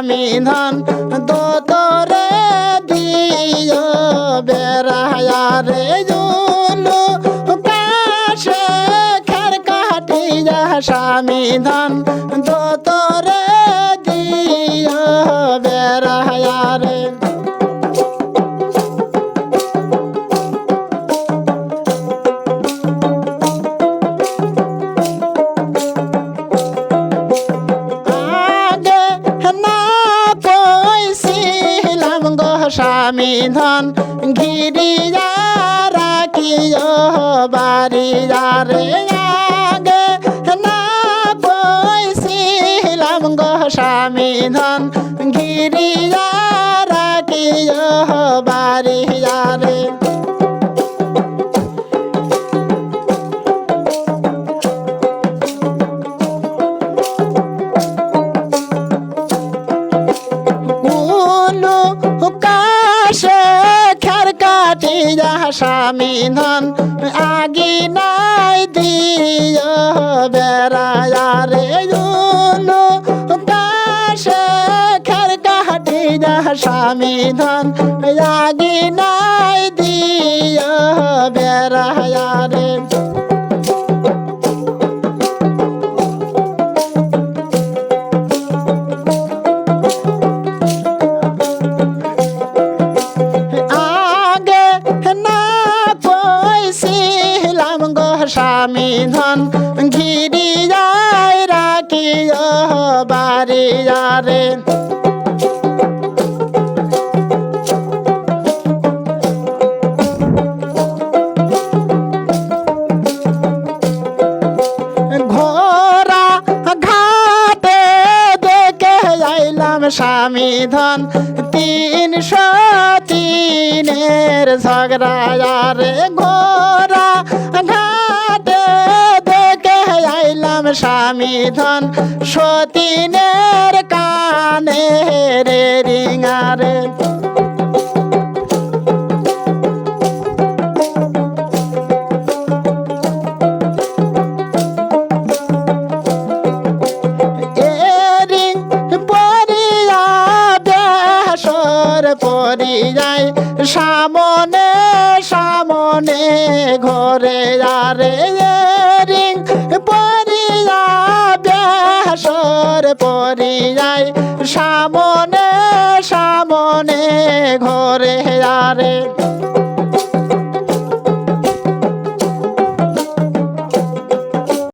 ধন দোতরে দিও বেড়ায়া রে জুলু কাশে খের কাটিয়া স্বামী ধন দোতরে দিও বেড়ায়া রে স্বামী ধন ঘিরিয়া রাখিও বাড়িয়া রে আগে। না কইছিলাম গো স্বামী ধন কাটিয়া স্বামী ধন, আগি নাই দিও বেড়ায়া রে কাশে খের কাটিয়া স্বামী ধন, আগি নাই দিও বেড়ায়া স্বামী ধন ঘিরিয়ায় রাখিও বাড়িয়া রে ঘোরা ঘাটে দেখে আইলাম স্বামী ধন। তিনশো তিনের ঝগড়া রে ঘোরা ঘাটে দেখে আইলাম স্বামী ধন। সতীনের কানে রে রিঙারে। পরিযায় সামনে সামনে ঘরে আরে রিং পরিয়া বেসর পরিয়াই সামনে সামনে ঘরে আরে